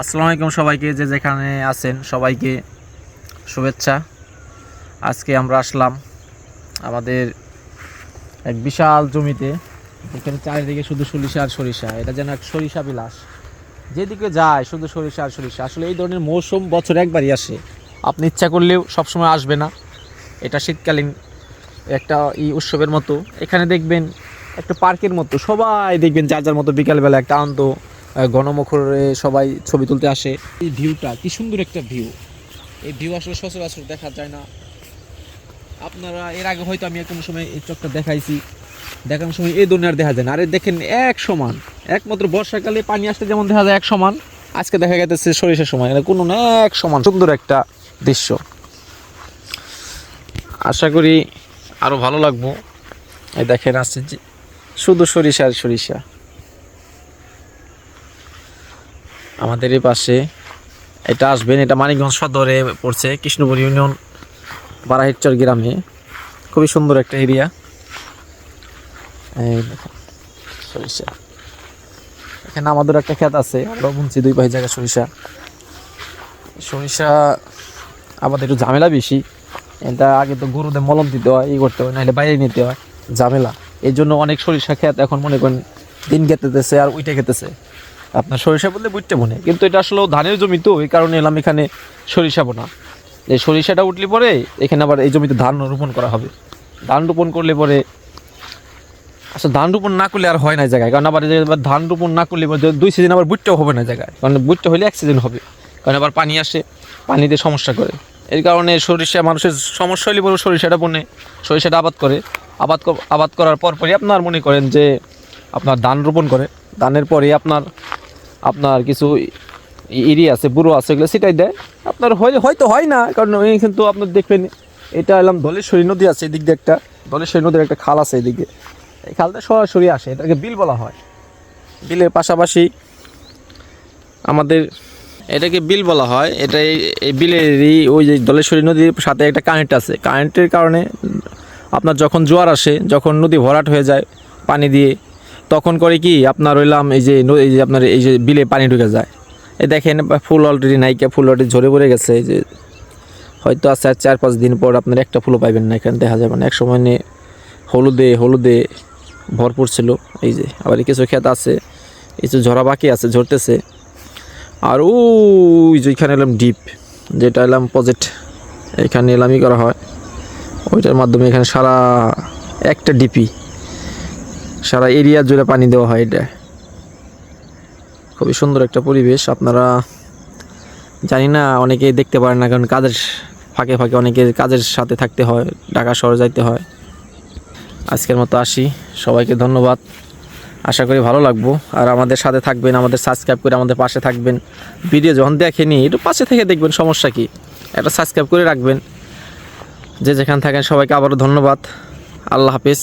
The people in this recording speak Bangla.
আসসালামু আলাইকুম সবাইকে, যে যেখানে আছেন সবাইকে শুভেচ্ছা। আজকে আমরা আসলাম আমাদের এক বিশাল জমিতে, এখানে চারিদিকে শুধু সরিষা আর সরিষা, এটা যেন এক সরিষা বিলাস। যেদিকে যায় শুধু সরিষা আর সরিষা, আসলে এই ধরনের মৌসুম বছর একবারই আসে। আপনি ইচ্ছা করলেও সবসময় আসবে না। এটা শীতকালীন একটা ই উৎসবের মতো। এখানে দেখবেন একটা পার্কের মতো, সবাই দেখবেন যার যার মতো বিকালবেলা একটা আনন্দ গণমুখরে সবাই ছবি তুলতে আসে। এই ভিউটা, কি সুন্দর একটা ভিউ। এই ভিউ আসলে সচরাচর দেখা যায় না। আপনারা, এর আগে হয়তো আমি কোনো সময় এই চকটা দেখাইছি। দেখানোর সময় এই আর দেখা যায় না। আরে দেখেন, এক সমান। একমাত্র বর্ষাকালে পানি আসতে যেমন দেখা যায়, এক সমান। আজকে দেখা গেছে সরিষার সময়। কোনো না, এক সমান। সুন্দর একটা দৃশ্য। আশা করি আরও ভালো লাগবো। এই দেখেন, আসছে শুধু সরিষা আর সরিষা। আমাদের এই পাশে এটা আসবেন, এটা মানিকগঞ্জ সদরে পড়ছে কৃষ্ণপুর ইউনিয়ন বারাহিটচর গ্রামে। খুবই সুন্দর একটা এরিয়া। সরিষা। এখানে আমাদের একটা ক্ষেত আছে, আমরা বুনছি দুই পাশে জায়গা সরিষা। সরিষা আমাদের একটু ঝামেলা বেশি। এটা আগে তো গরুদের মলম দিতে হয়, ই করতে হয়, নাহলে বাইরে নিতে হয়। ঝামেলা। এই জন্য অনেক সরিষা ক্ষেত এখন মনে করেন দিন খেতেছে আর উইটে খেতেছে। আপনার সরিষা বললে বুঝতে বনে কিন্তু এটা আসলে ধানের জমি তো, এই কারণে এলাম এখানে সরিষা বোনা। এই সরিষাটা উঠলে পরে এখানে আবার এই জমিতে ধান রোপণ করা হবে। ধান রোপণ করলে পরে আসলে ধান রোপণ না করলে আর হয় না জায়গায়। কারণ আবার ধান রোপণ না করলে দুই সিজন আবার বুটটাও হবে না জায়গায়। কারণ বুটটা হলে এক সিজন হবে। কারণ আবার পানি আসে, পানিতে সমস্যা করে। এর কারণে সরিষা মানুষের সমস্যা হলে পরে সরিষাটা বনে, সরিষাটা আবাদ করে। আবাদ আবাদ করার পর পরই আপনার মনে করেন যে আপনার ধান রোপণ করে। ধানের পরে আপনার আপনার কিছু এরিয়া আছে, বুড়ো আছে, এগুলো সেটাই দেয়। আপনার হয় হয়তো হয় না, কারণ এই কিন্তু আপনার দেখবেন, এটা এলাম ধলেশ্বরী নদী আছে এদিক দিয়ে একটা, ধলেশ্বরী নদীর একটা খাল আছে এদিকে। এই খালটা সরাসরি আসে, এটাকে বিল বলা হয়। বিলের পাশাপাশি আমাদের এটাকে বিল বলা হয়, এটা এই- বিলেরই ওই যে দলেশ্বরী নদীর সাথে একটা কারেন্ট আছে। কারেন্টের কারণে আপনার যখন জোয়ার আসে, যখন নদী ভরাট হয়ে যায়, পানি দিয়ে তখন করে কি আপনার হইলাম এই যে এই যে আপনার এই যে বিলে পানি ঢুকে যায়। এই দেখেন, ফুল অলরেডি নাইকা, ফুল অলরেডি ঝরে পড়ে গেছে, এই যে হয়তো আছে আর চার পাঁচ দিন পর আপনার একটা ফুলও পাইবেন না এখানে, দেখা যাবে না। এক সময় নিয়ে হলুদে হলুদে ভরপুর ছিল, এই যে আবার কিছু ক্ষেত আছে, কিছু ঝরা বাকি আছে, ঝরতেছে। আর ওই যে এখানে এলাম ডিপ যেটা এলাম প্রজেক্ট এখানে এলামই করা হয়। ওইটার মাধ্যমে এখানে সারা একটা ডিপি সারা এরিয়া জুড়ে পানি দেওয়া হয় এটা। খুবই সুন্দর একটা পরিবেশ, আপনারা জানি না, অনেকেই দেখতে পারেন না, কারণ কাজের ফাঁকে ফাঁকে অনেকে কাজের সাথে থাকতে হয়, ঢাকা শহরে যাইতে হয়। আজকের মতো আসি, সবাইকে ধন্যবাদ। আশা করি ভালো লাগবো, আর আমাদের সাথে থাকবেন, আমাদের সাবস্ক্রাইব করে আমাদের পাশে থাকবেন। ভিডিও যখন দেখেনি একটু পাশে থেকে দেখবেন সমস্যা কি একটা সাবস্ক্রাইব করে রাখবেন। যে যেখানে থাকেন, সবাইকে আবারও ধন্যবাদ। আল্লাহ হাফিজ।